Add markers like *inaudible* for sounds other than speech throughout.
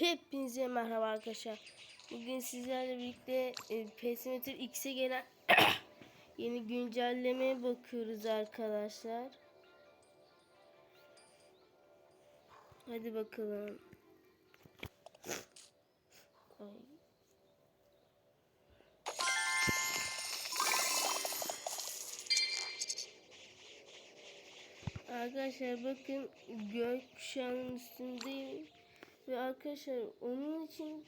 Hepinize merhaba arkadaşlar. Bugün sizlerle birlikte e, Pesimetre X'e gelen *coughs* yeni güncellemeye bakıyoruz arkadaşlar. Hadi bakalım. Ay. Arkadaşlar bakın gökkuşağının üstündeyim. Ve arkadaşlar onun için.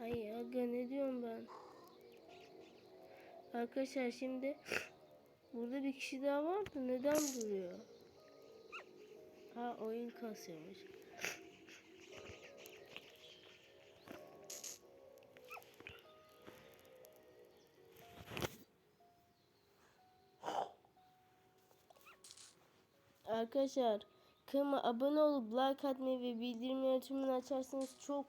Ay aga ne diyorum ben? Arkadaşlar şimdi burada bir kişi daha vardı. Neden duruyor? Ha oyun kasıyormuş. Arkadaşlar kanalıma abone olup like atmayı ve bildirimleri tümünü açarsanız çok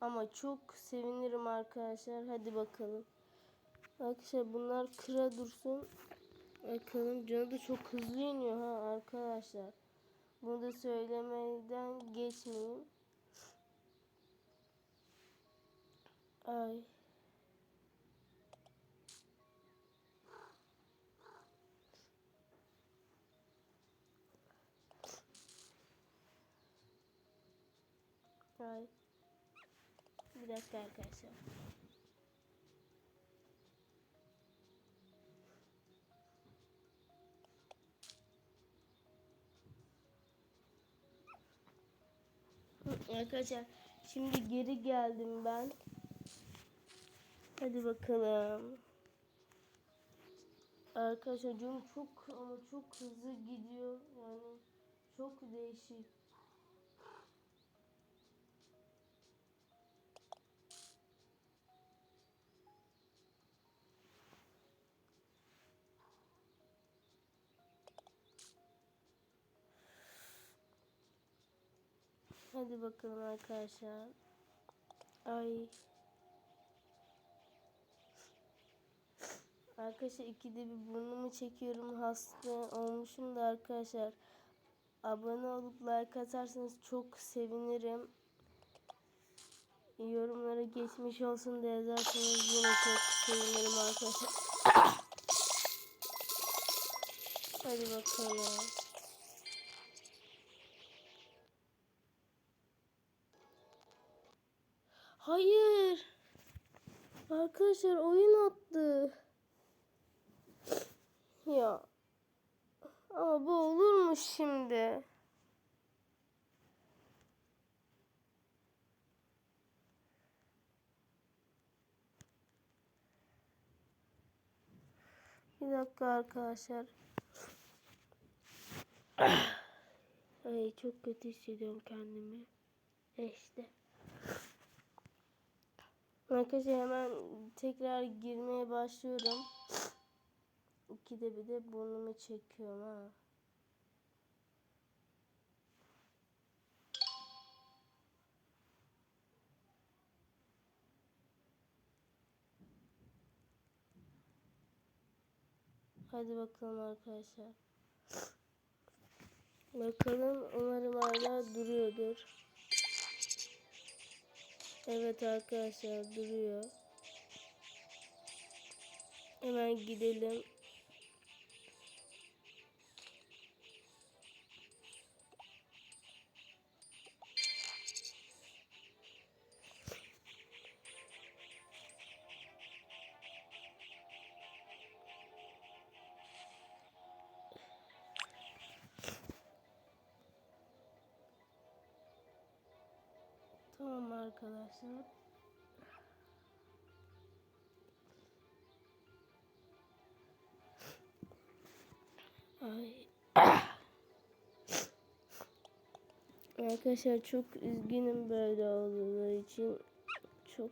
ama çok sevinirim arkadaşlar. Hadi bakalım. Arkadaşlar bunlar kıra dursun. Bakalım canı da çok hızlı iniyor ha arkadaşlar. Bunu da söylemeden geçmeyeyim. Ay. Ay. Bir dakika arkadaşlar. Arkadaşlar şimdi geri geldim ben. Hadi bakalım. Arkadaşlar çok ama çok hızlı gidiyor. Yani çok değişik. Hadi bakalım arkadaşlar. Ay. Arkadaşlar ikide bir burnumu çekiyorum. Hasta olmuşum da arkadaşlar. Abone olup like atarsanız çok sevinirim. Yorumlara geçmiş olsun da yazarsanız yine çok sevinirim arkadaşlar. *coughs* Hadi bakalım. Hayır. Arkadaşlar oyun attı. Ya. Ama bu olurmuş şimdi. Bir dakika arkadaşlar. Ay çok kötü hissediyorum kendimi. E işte. Arkadaşlar hemen tekrar girmeye başlıyorum. İkide bir de burnumu çekiyorum ha. Hadi bakalım arkadaşlar. Bakalım umarım hala duruyordur. Evet arkadaşlar duruyor. Hemen gidelim. Arkadaşlar. Ay. Arkadaşlar çok üzgünüm böyle olduğu için. Çok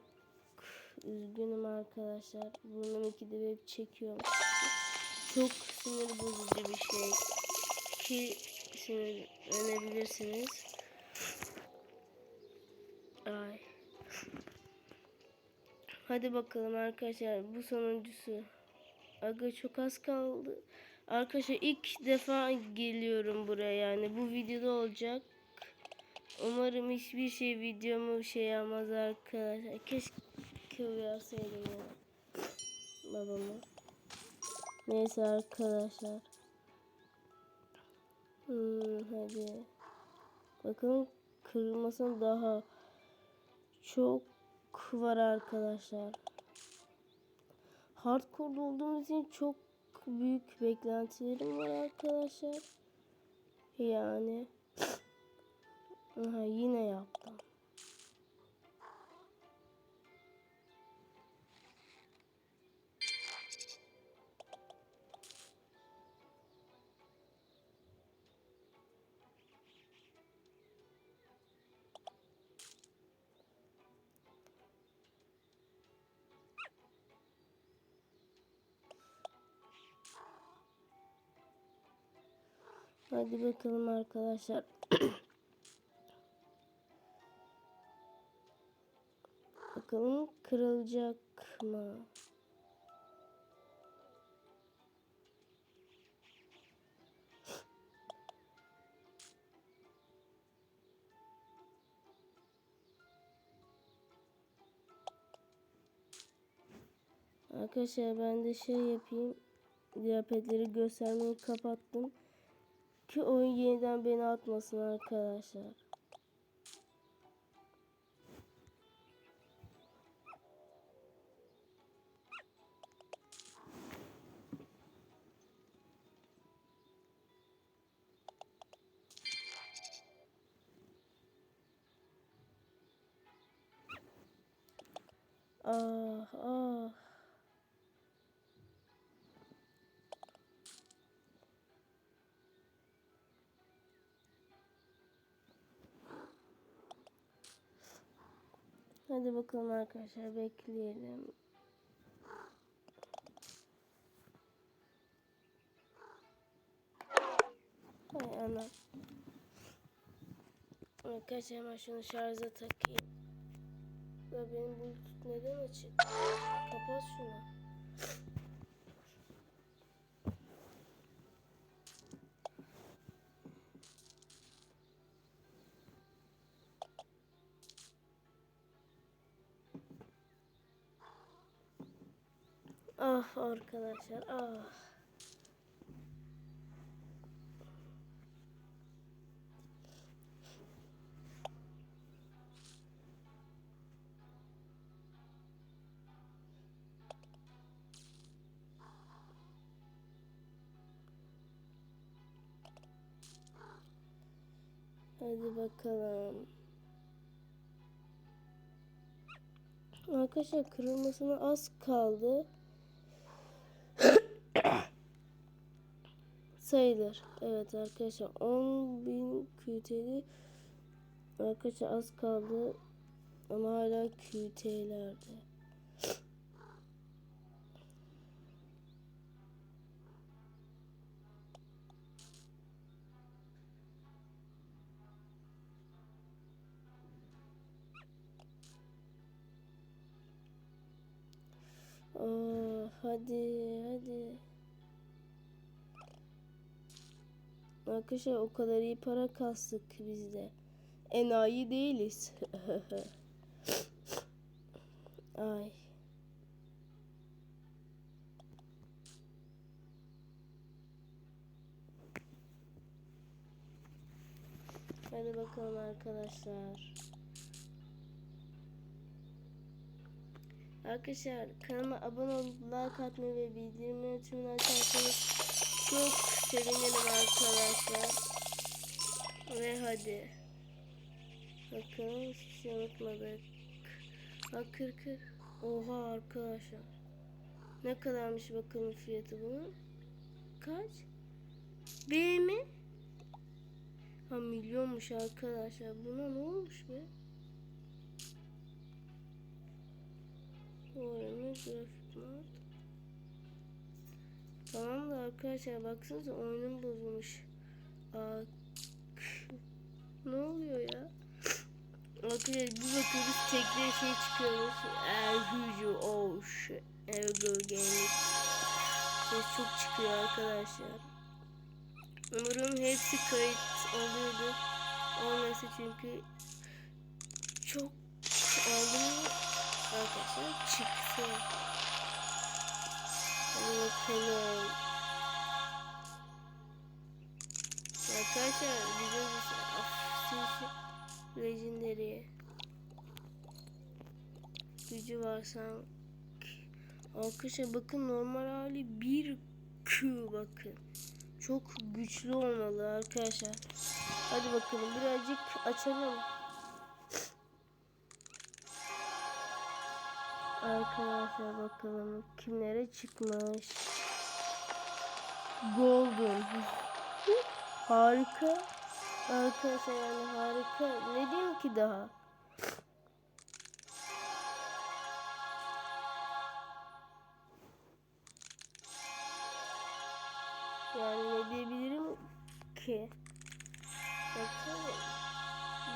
üzgünüm arkadaşlar. Burnum ikide bir çekiyorum. Çok sinir bozucu bir şey. Ki sinirlenebilirsiniz. Hadi bakalım arkadaşlar bu sonuncusu. Aga çok az kaldı. Arkadaşlar ilk defa geliyorum buraya yani bu videoda olacak. Umarım hiçbir şey videomu şey yapmaz arkadaşlar. Keşke uyarsaydım ya. Babamı. Neyse arkadaşlar. Hmm, hadi. Bakın kırılmasın daha çok var arkadaşlar. Hardcore olduğumuz için çok büyük beklentilerim var arkadaşlar. Yani *sniffs* Aha, yine yaptım. Hadi bakalım arkadaşlar. *coughs* Bakalım kırılacak mı? *coughs* Arkadaşlar ben de şey yapayım. Kıyafetleri göstermeyi kapattım. Ki oyun yeniden beni atmasın arkadaşlar. Hadi bakalım arkadaşlar bekleyelim. Hay ana. Arkadaşlar hemen şunu şarja takayım. Ya benim bluetooth neden açık? Kapat şunu. Arkadaşlar ah. Hadi bakalım. Arkadaşlar kırılmasına az kaldı. Sayılır. Evet arkadaşlar 10.000 QT'li arkadaşlar az kaldı ama hala QT'lerde. Hadi hadi. Arkadaşlar o kadar iyi para kastık biz de. Enayi değiliz. *laughs* Ay. Hadi bakalım arkadaşlar. Arkadaşlar kanalıma abone olup like atmayı ve bildirimleri tümünü açarsanız çok sevinirim arkadaşlar. Ve hadi. Bakın hiçbir şey unutmadık. Kır kır. Oha arkadaşlar. Ne kadarmış bakalım fiyatı bunun? Kaç? Bir mi? Ha milyonmuş arkadaşlar. Buna ne olmuş be? Oranı grafik. Tamam da arkadaşlar baksanıza oyunum bozulmuş. Aa, ne oluyor ya? Arkadaşlar bir bakıyoruz tekrar şey çıkıyoruz. Erhucu oh shit. Ergo Gaming. Ses çok çıkıyor arkadaşlar. Umarım hepsi kayıt oluyordu. olması çünkü çok aldım arkadaşlar çıktı. Bakalım. Arkadaşlar bizim afisi legendary gücü var sanki. Arkadaşlar bakın normal hali bir Q bakın. Çok güçlü olmalı arkadaşlar. Hadi bakalım birazcık açalım. Arkadaşlar bakalım kimlere çıkmış. Golden. harika. Arkadaşlar yani harika. Ne diyeyim ki daha? Yani ne diyebilirim ki? Bakalım.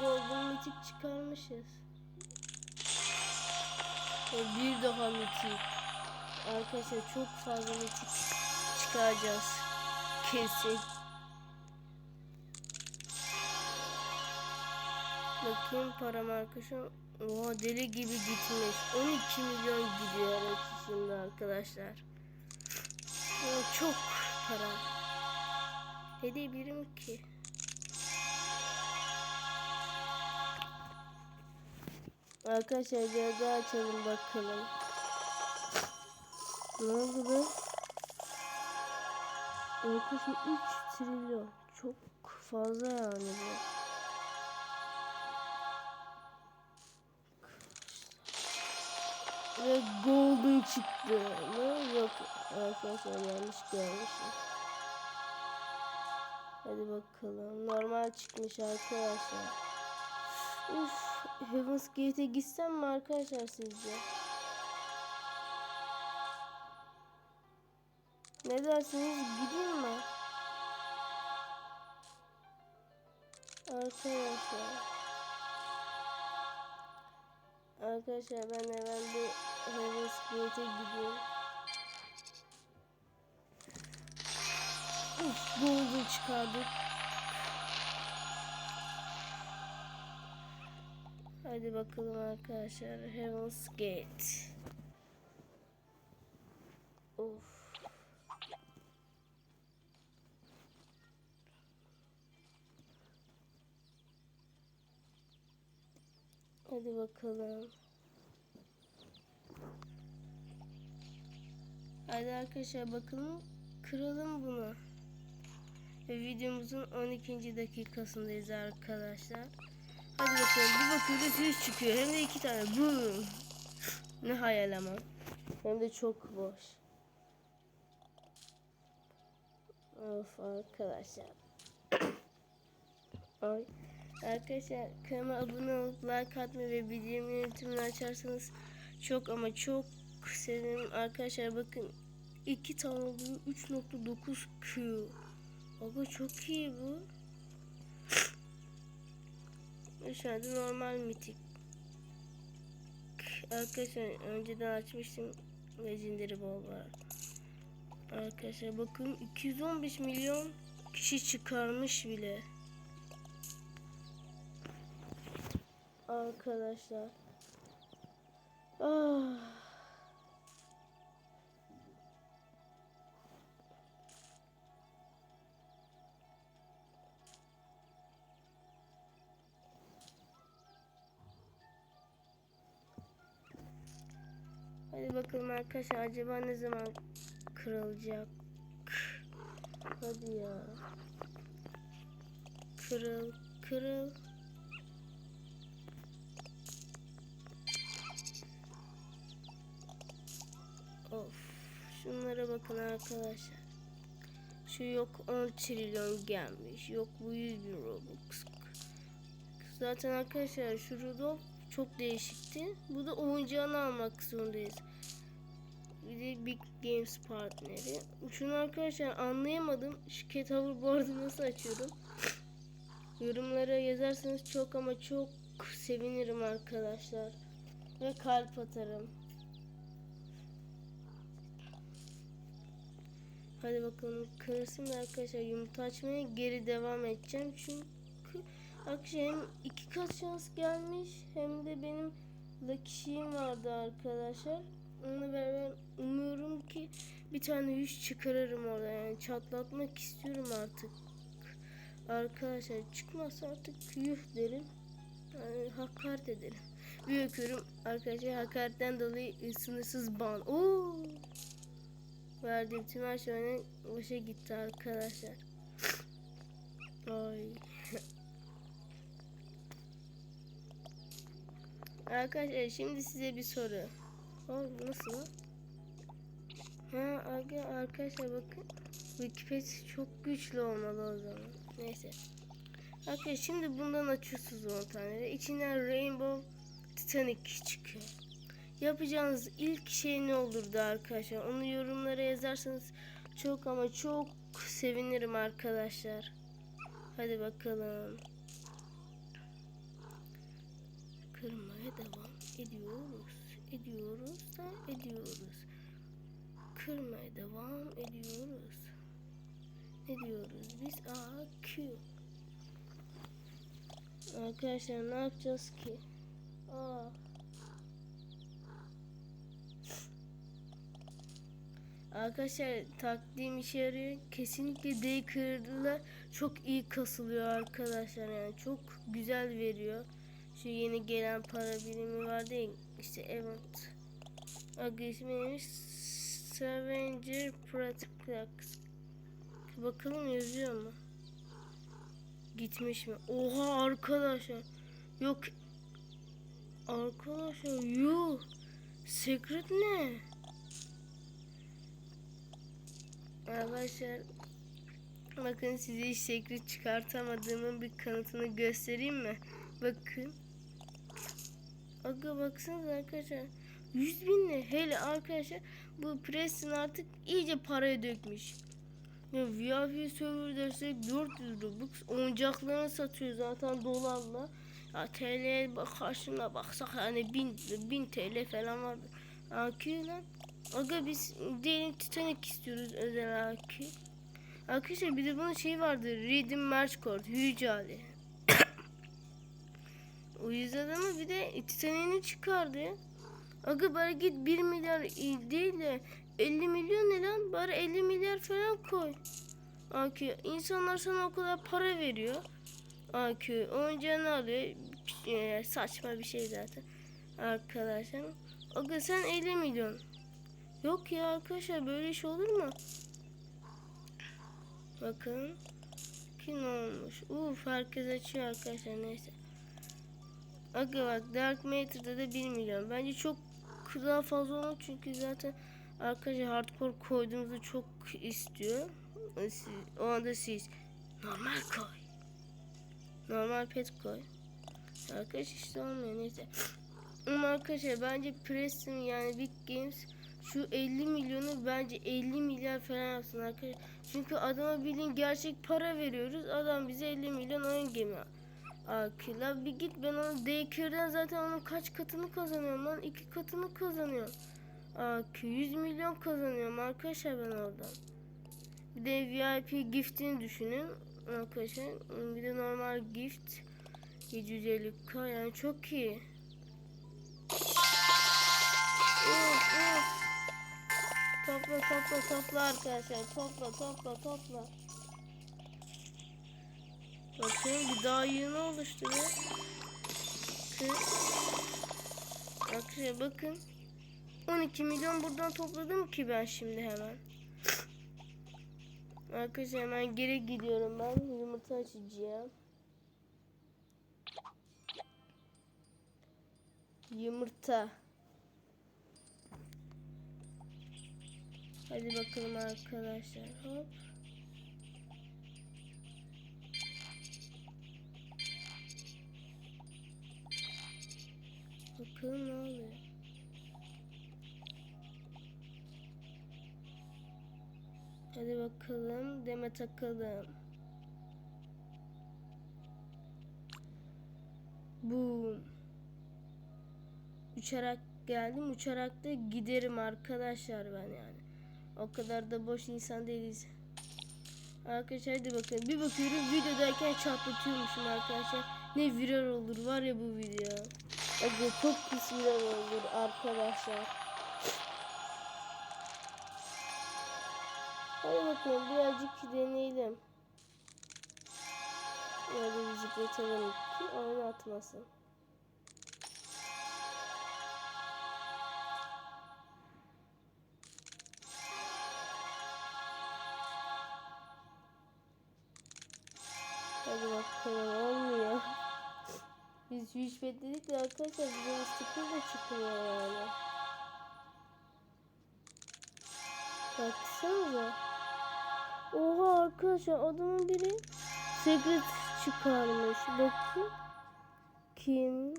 Golden mitik çıkarmışız. Ve bir daha mitik. Arkadaşlar çok fazla mitik çıkaracağız. Kesin. Bakayım param arkadaşlar. Oha deli gibi gitmiş. 12 milyon gidiyor şimdi arkadaşlar. Çok para. Ne diyebilirim ki? Arkadaşlar biraz daha açalım bakalım. Ne oldu be? Arkadaşlar 3 trilyon. Çok fazla yani bu. Ve golden çıktı. Ne? Yok arkadaşlar yanlış görmüşüm. Hadi bakalım. Normal çıkmış arkadaşlar. Uf, Heaven's Gate'e gitsem mi arkadaşlar sizce? Ne dersiniz? Gideyim mi? Arkadaşlar. Arkadaşlar ben hemen bir Heaven's Gate'e gideyim. Uf, golden çıkardık. Hadi bakalım arkadaşlar. Heaven's Gate. Of. Hadi bakalım. Hadi arkadaşlar bakalım. Kıralım bunu. Ve videomuzun 12. dakikasındayız arkadaşlar. Hadi bakalım bir bakıyoruz 100 çıkıyor. Hem de iki tane. Boom. Ne hayal ama. Hem de çok boş. Of arkadaşlar. *coughs* Ay. Arkadaşlar kanalıma abone olup like atmayı ve bildirim yönetimini açarsanız çok ama çok sevinirim. Arkadaşlar bakın iki tane oluyor 3.9 Q. Baba çok iyi bu. Dışarıda normal mitik. Arkadaşlar önceden açmıştım Legendary Ball var. Arkadaşlar bakın 215 milyon kişi çıkarmış bile. Arkadaşlar. Ah. Arkadaşlar acaba ne zaman kırılacak? Hadi ya. Kırıl, kırıl. Of. Şunlara bakın arkadaşlar. Şu yok 10 trilyon gelmiş. Yok bu 100 bin Robux. Zaten arkadaşlar şu Rudolph çok değişikti. Bu da oyuncağını almak zorundayız. Bir de Big Games partneri. Şunu arkadaşlar anlayamadım. Cat Hoverboard'u nasıl açıyorum? Yorumlara yazarsanız çok ama çok sevinirim arkadaşlar. Ve kalp atarım. Hadi bakalım kırılsın da arkadaşlar yumurta açmaya geri devam edeceğim. Çünkü Arkadaşlar hem iki kat şans gelmiş hem de benim lucky vardı arkadaşlar. Onunla beraber bir tane yüz çıkarırım orada yani çatlatmak istiyorum artık. Arkadaşlar çıkmazsa artık yuh derim. Yani hakaret ederim. Bir öpüyorum arkadaşlar hakaretten dolayı sınırsız ban. Oo! Verdiğim tüm her şey boşa gitti arkadaşlar. *laughs* Ay. *laughs* Arkadaşlar şimdi size bir soru. O nasıl? Ha arkadaşlar bakın. Wikipedia çok güçlü olmalı o zaman. Neyse. Arkadaşlar şimdi bundan açıyorsunuz 10 tane ve içinden Rainbow Titanic çıkıyor. Yapacağınız ilk şey ne olurdu arkadaşlar? Onu yorumlara yazarsanız çok ama çok sevinirim arkadaşlar. Hadi bakalım. Kırmaya devam ediyoruz. Ediyoruz da ediyoruz. Kırmaya devam ediyoruz. Ne diyoruz biz? Aa Q. Arkadaşlar ne yapacağız ki? Aa. Arkadaşlar taktiğim işe yarıyor. Kesinlikle Daycare'la çok iyi kasılıyor arkadaşlar yani çok güzel veriyor. Şu yeni gelen para birimi vardı ya işte event. Neymiş? Scavenger Practice. Bakalım yazıyor mu? Gitmiş mi? Oha arkadaşlar. Yok. Arkadaşlar yuh. Secret ne? Arkadaşlar bakın size hiç secret çıkartamadığımın bir kanıtını göstereyim mi? Bakın. Aga baksanıza arkadaşlar. 100 bin ne? Hele arkadaşlar bu Preston artık iyice paraya dökmüş. Ya VIP server dersek 400 Robux oyuncaklarını satıyor zaten dolarla. Ya bak karşına baksak yani 1000, 1000 TL falan vardı. AQ lan. Aga biz diyelim Titanic istiyoruz özel AQ. Arkadaşlar bir de bunun şey vardı. Redeem Merch. Hücre hali. *coughs* o yüzden ama bir de Titanic'ini çıkardı. Aga bari git 1 milyar değil de 50 milyon ne lan? Bari 50 milyar falan koy. AQ. İnsanlar sana o kadar para veriyor. AQ. Oyuncağını alıyor. Ee, saçma bir şey zaten. Arkadaşlar. Aga sen 50 milyon. Yok ya arkadaşlar böyle iş olur mu? Bakın. Kim olmuş? Uf herkes açıyor arkadaşlar neyse. Aga bak Dark Matter'da da 1 milyon. Bence çok daha fazla olmaz çünkü zaten arkadaşlar hardcore koyduğumuzu çok istiyor. Siz- O anda siz normal koy. Normal pet koy. Arkadaş işte olmuyor neyse. Ama arkadaşlar bence Preston yani Big Games şu 50 milyonu bence 50 milyar falan yapsın arkadaşlar. Çünkü adama bildiğin gerçek para veriyoruz. Adam bize 50 milyon oyun gemi. Akila bir git ben onu Daycare'den zaten onun kaç katını kazanıyorum lan? iki katını kazanıyorum. Akü 100 milyon kazanıyorum arkadaşlar ben oradan. Bir de VIP giftini düşünün arkadaşlar. Bir de normal gift 750k yani çok iyi. Of of. Topla topla topla arkadaşlar. Topla topla topla. Bakın bir daha yığını oluşturuyor. Bakın. Bakın. 12 milyon buradan topladım ki ben şimdi hemen. Arkadaşlar hemen geri gidiyorum ben. Yumurta açacağım. Yumurta. Hadi bakalım arkadaşlar. Hop. Bakalım ne oluyor. Hadi bakalım deme takalım. Boom. Uçarak geldim. Uçarak da giderim arkadaşlar ben yani. O kadar da boş insan değiliz. Arkadaşlar hadi bakın. Bir bakıyorum videodayken çatlatıyormuşum arkadaşlar. ne viral olur var ya bu video. Aga çok pis viral olur arkadaşlar. Hadi bakalım birazcık deneyelim. Hadi bir zıplatalım ki oyun atmasın. Biz hiç bekledik de arkadaşlar bize sticker da çıkmıyor yani. Baksanıza. Oha arkadaşlar adamın biri secret çıkarmış. Bakın. Kim?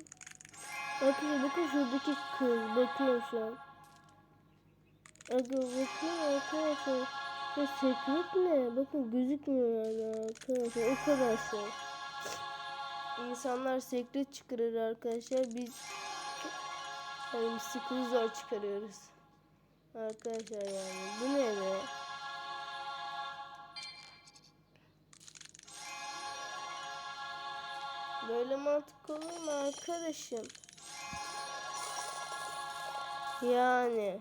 Bakın bakın şuradaki kız. Bakıyorum şu an. Aga bakın arkadaşlar. Ya secret ne? Bakın gözükmüyor yani arkadaşlar. O kadar şey. İnsanlar secret çıkarır arkadaşlar. Biz secret zor çıkarıyoruz. Arkadaşlar yani. Bu ne be? Böyle mantık olur mu arkadaşım? Yani.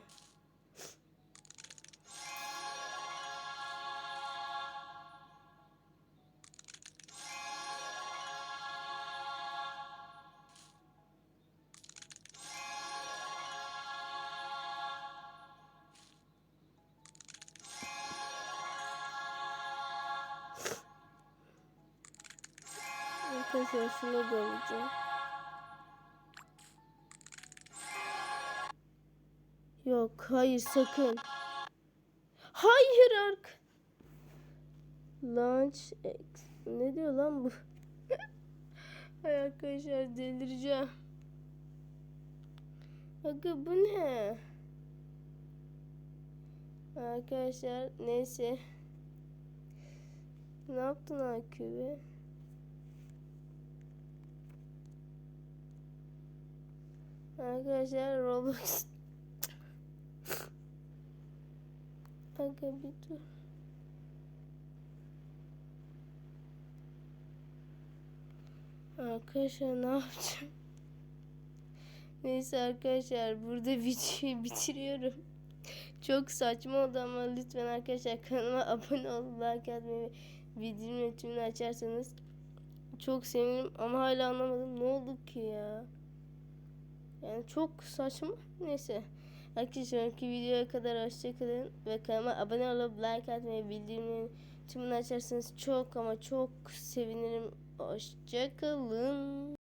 Arkadaşlar şunu alacağım. Yok hayır sakın. Hayır ark. Launch X. Ne diyor lan bu? *laughs* Ay arkadaşlar delireceğim. Aga bu ne? Arkadaşlar neyse. Ne yaptın Akübe? Arkadaşlar Roblox Aga bir dur. Arkadaşlar ne yapacağım? Neyse arkadaşlar burada videoyu *laughs* bitiriyorum. Çok saçma oldu ama lütfen arkadaşlar kanalıma abone olup like atmayı ve bildirim tümünü açarsanız çok sevinirim ama hala anlamadım ne oldu ki ya. Yani çok saçma. Neyse. Arkadaşlar ki videoya kadar hoşçakalın ve kanalıma abone olup like atmayı bildirimleri tümünü açarsanız çok ama çok sevinirim. Hoşçakalın.